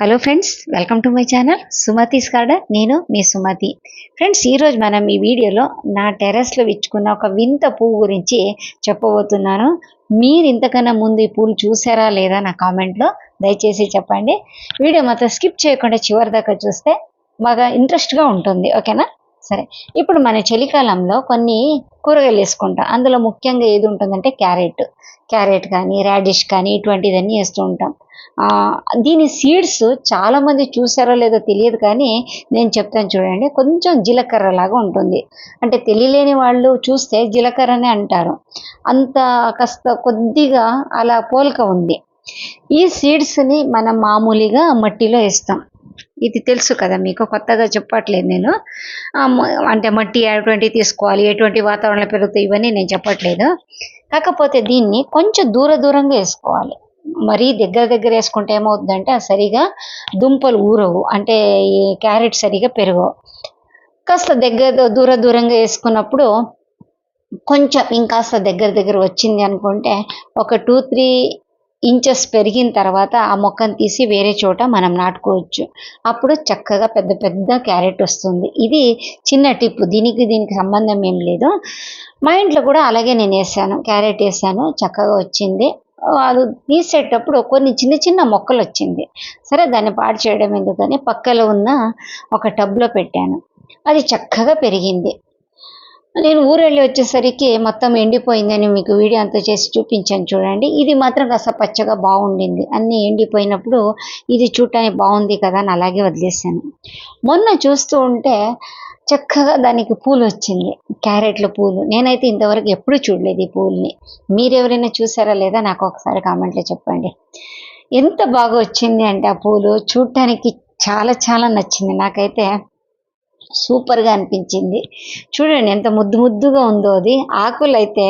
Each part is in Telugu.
Hello friends welcome to my channel Sumathi's garden నేను మీ సుమతి ఫ్రెండ్స్ ఈరోజు మనం ఈ వీడియోలో నా టెర్రస్లో విచ్చుకున్న ఒక వింత పువ్వు గురించి చెప్పబోతున్నాను. మీరు ఇంతకన్నా ముందు ఈ పూలు చూసారా లేదా నా కామెంట్లో దయచేసి చెప్పండి. వీడియో మాత్రం స్కిప్ చేయకుండా చివరి దాకా చూస్తే బాగా ఇంట్రెస్ట్గా ఉంటుంది ఓకేనా? సరే ఇప్పుడు మన చలికాలంలో కొన్ని కూరగాయలు వేసుకుంటాం. అందులో ముఖ్యంగా ఏది ఉంటుందంటే క్యారెట్ క్యారెట్ కానీ రాడిష్ కానీ ఇటువంటివన్నీ వేస్తూ ఉంటాం. దీని సీడ్స్ చాలామంది చూసారో లేదో తెలియదు కానీ నేను చెప్తాను చూడండి. కొంచెం జీలకర్ర లాగా ఉంటుంది. అంటే తెలియలేని వాళ్ళు చూస్తే జీలకర్రనే అంటారు. అంత కాస్త కొద్దిగా అలా పోలిక ఉంది. ఈ సీడ్స్ని మనం మామూలుగా మట్టిలో వేస్తాం. ఇది తెలుసు కదా మీకు కొత్తగా చెప్పట్లేదు నేను. అంటే మట్టి ఎటువంటి తీసుకోవాలి ఎటువంటి వాతావరణంలో పెరుగుతాయి ఇవన్నీ నేను చెప్పట్లేదు. కాకపోతే దీన్ని కొంచెం దూర దూరంగా వేసుకోవాలి. మరీ దగ్గర దగ్గర వేసుకుంటే ఏమవుతుందంటే అది సరిగా దుంపలు ఊరవు అంటే ఈ క్యారెట్ సరిగా పెరగవు కాస్త దగ్గర దూర దూరంగా వేసుకున్నప్పుడు కొంచెం ఇంకాస్త దగ్గర దగ్గర వచ్చింది అనుకుంటే ఒక టూ త్రీ ఇంచెస్ పెరిగిన తర్వాత ఆ మొక్కను తీసి వేరే చోట మనం నాటుకోవచ్చు. అప్పుడు చక్కగా పెద్ద పెద్ద క్యారెట్ వస్తుంది. ఇది చిన్న టిప్. దీనికి దీనికి సంబంధం ఏం లేదు. మా ఇంట్లో కూడా అలాగే నేను వేసాను. క్యారెట్ వేసాను. చక్కగా వచ్చింది. అది తీసేటప్పుడు కొన్ని చిన్న చిన్న మొక్కలు వచ్చింది. సరే దాన్ని పాడు చేయడం ఎందుకని పక్కలో ఉన్న ఒక టబ్లో పెట్టాను. అది చక్కగా పెరిగింది. నేను ఊరు వెళ్ళి వచ్చేసరికి మొత్తం ఎండిపోయిందని మీకు వీడియో అంతా చేసి చూపించాను చూడండి. ఇది మాత్రం కాస్త పచ్చగా బాగుండింది. అన్నీ ఎండిపోయినప్పుడు ఇది చూడటానికి బాగుంది కదా అని అలాగే వదిలేసాను మొన్న చూస్తూ ఉంటే చక్కగా దానికి పూలు వచ్చింది. క్యారెట్ల పూలు. నేనైతే ఇంతవరకు ఎప్పుడూ చూడలేదు ఈ పూల్ని. మీరు ఎవరైనా చూసారా లేదా నాకు ఒకసారి కామెంట్లో చెప్పండి. ఎంత బాగా వచ్చింది అంటే ఆ పూలు. చూడటానికి చాలా చాలా నచ్చింది. నాకైతే సూపర్గా అనిపించింది. చూడండి ఎంత ముద్దు ముద్దుగా ఉందో అది. ఆకులు అయితే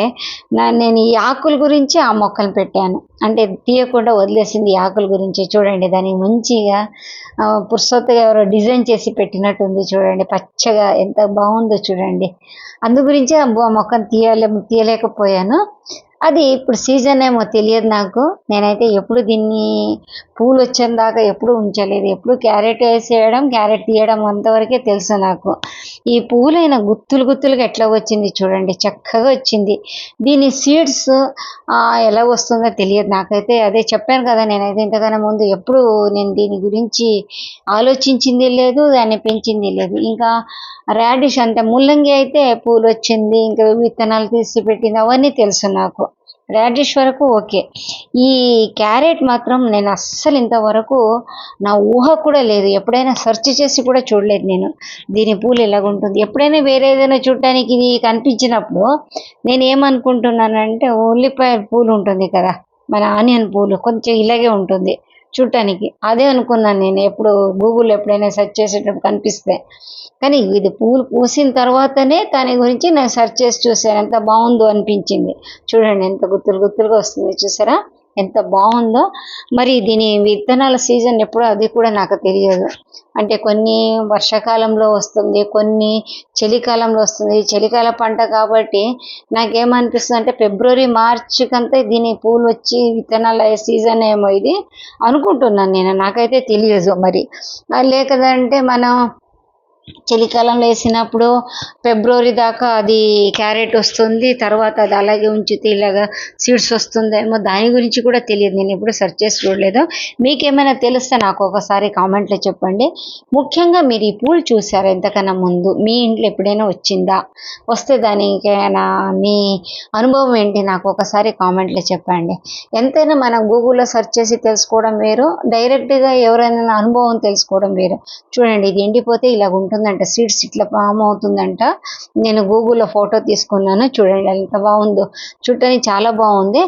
నా నేను ఈ ఆకుల గురించి ఆ మొక్కలు పెట్టాను. అంటే తీయకుండా వదిలేసింది ఈ ఆకుల గురించి. చూడండి దాన్ని మంచిగా ఆ, ఎవరో డిజైన్ చేసి పెట్టినట్టుంది చూడండి. పచ్చగా ఎంత బాగుందో చూడండి. అందు గురించి ఆ మొక్కను తీయలే తీయలేకపోయాను. అది ఇప్పుడు సీజన్ ఏమో తెలియదు నాకు. నేనైతే ఎప్పుడు దీన్ని పూలు వచ్చిన దాకా ఎప్పుడు ఉంచలేదు. ఎప్పుడు క్యారెట్ వేసేయడం క్యారెట్ తీయడం అంతవరకే తెలుసు నాకు. ఈ పువ్వులైన గుత్తులు గుత్తులుగా ఎట్లా వచ్చింది చూడండి చక్కగా వచ్చింది. దీని సీడ్స్ ఎలా వస్తుందో తెలియదు నాకైతే. అదే చెప్పాను కదా నేనైతే ఇంతకన్నా ముందు ఎప్పుడు నేను దీని గురించి ఆలోచించింది లేదు దాన్ని పెంచింది లేదు. ఇంకా రాడిష్ అంటే ముల్లంగి అయితే పూలు వచ్చింది ఇంకా విత్తనాలు తీసి పెట్టింది అవన్నీ తెలుసు నాకు. రాడిష్ వరకు ఓకే. ఈ క్యారెట్ మాత్రం నేను అస్సలు ఇంతవరకు నా ఊహ కూడా లేదు. ఎప్పుడైనా సెర్చ్ చేసి కూడా చూడలేదు నేను. దీని పూలు ఎలాగుంటుంది? ఎప్పుడైనా వేరే ఏదైనా చూడటానికి ఇది కనిపించినప్పుడు నేను ఏమనుకుంటున్నానంటే ఉల్లిపాయ పూలు ఉంటుంది కదా. మన ఆనియన్ పూలు కొంచెం ఇలాగే ఉంటుంది. చూడటానికి. అదే అనుకున్నాను నేను. ఎప్పుడు గూగుల్ ఎప్పుడైనా సెర్చ్ చేసేటప్పుడు కనిపిస్తే. కానీ ఇది పూలు పూసిన తర్వాతనే దాని గురించి నేను సెర్చ్ చేసి చూసాను ఎంత బాగుందో అనిపించింది. చూడండి ఎంత గుత్తులు గుత్తులుగా వస్తుంది. చూసారా? ఎంత బాగుందో. మరి దీని విత్తనాల సీజన్ ఎప్పుడో అది కూడా నాకు తెలియదు. అంటే కొన్ని వర్షాకాలంలో వస్తుంది కొన్ని చలికాలంలో వస్తుంది. చలికాల పంట కాబట్టి నాకేమనిపిస్తుంది అంటే ఫిబ్రవరి మార్చికంతా దీని పూలు వచ్చి విత్తనాల సీజన్ ఏమో ఇది అనుకుంటున్నాను నేను. నాకైతే తెలియదు మరి. లేకదంటే మనం చలికాలంలో వేసినప్పుడు ఫిబ్రవరి దాకా అది క్యారెట్ వస్తుంది తర్వాత అది అలాగే ఉంచితే ఇలాగా సీడ్స్ వస్తుందేమో దాని గురించి కూడా తెలియదు. నేను ఎప్పుడు సెర్చ్ చేసి చూడలేదు. మీకేమైనా తెలిస్తే నాకు ఒకసారి కామెంట్లో చెప్పండి. ముఖ్యంగా మీరు ఈ పూలు చూసారా ఎంతకన్నా ముందు? మీ ఇంట్లో ఎప్పుడైనా వచ్చిందా? వస్తే దానికైనా మీ అనుభవం ఏంటి? నాకు ఒకసారి కామెంట్లో చెప్పండి. ఎంతైనా మనం గూగుల్లో సెర్చ్ చేసి తెలుసుకోవడం వేరు. డైరెక్ట్గా ఎవరైనా అనుభవం తెలుసుకోవడం వేరు. చూడండి ఇది ఎండిపోతే ఇలాగ ఉంటుందంట సీడ్స్ ఇట్లా ఫామ్ అవుతుందంట. నేను గూగుల్లో ఫోటో తీసుకున్నాను చూడండి ఎంత బాగుందో. చూడటానికి చాలా బాగుంది.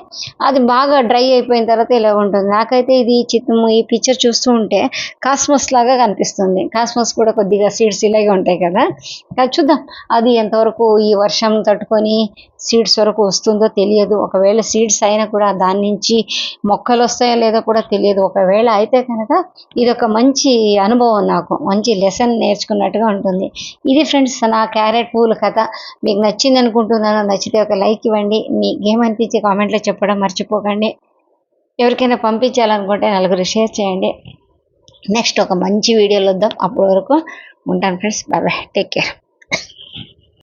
అది బాగా డ్రై అయిపోయిన తర్వాత ఇలా ఉంటుంది. నాకైతే ఇది చిత్రం ఈ పిక్చర్ చూస్తూ ఉంటే కాస్మస్ లాగా కనిపిస్తుంది. కాస్మస్ కూడా కొద్దిగా సీడ్స్ ఇలాగే ఉంటాయి కదా. కానీ చూద్దాం. అది ఎంతవరకు ఈ వర్షం తట్టుకొని సీడ్స్ వరకు వస్తుందో తెలియదు. ఒకవేళ సీడ్స్ అయినా కూడా దాని నుంచి మొక్కలు వస్తాయో లేదో కూడా తెలియదు. ఒకవేళ అయితే కనుక ఇది ఒక మంచి అనుభవం నాకు. మంచి లెసన్ నేర్చుకున్నట్టుగా ఉంటుంది. ఇది ఫ్రెండ్స్ నా క్యారెట్ పూల కథ. మీకు నచ్చింది అనుకుంటున్నాను నచ్చితే ఒక లైక్ ఇవ్వండి. మీకు ఏమనిపించి కామెంట్లో చెప్పడం మర్చిపోకండి. ఎవరికైనా పంపించాలనుకుంటే నలుగురు షేర్ చేయండి. నెక్స్ట్ ఒక మంచి వీడియోలో వద్దాం. అప్పటి వరకు ఉంటాను friends. Bye bye. Take care.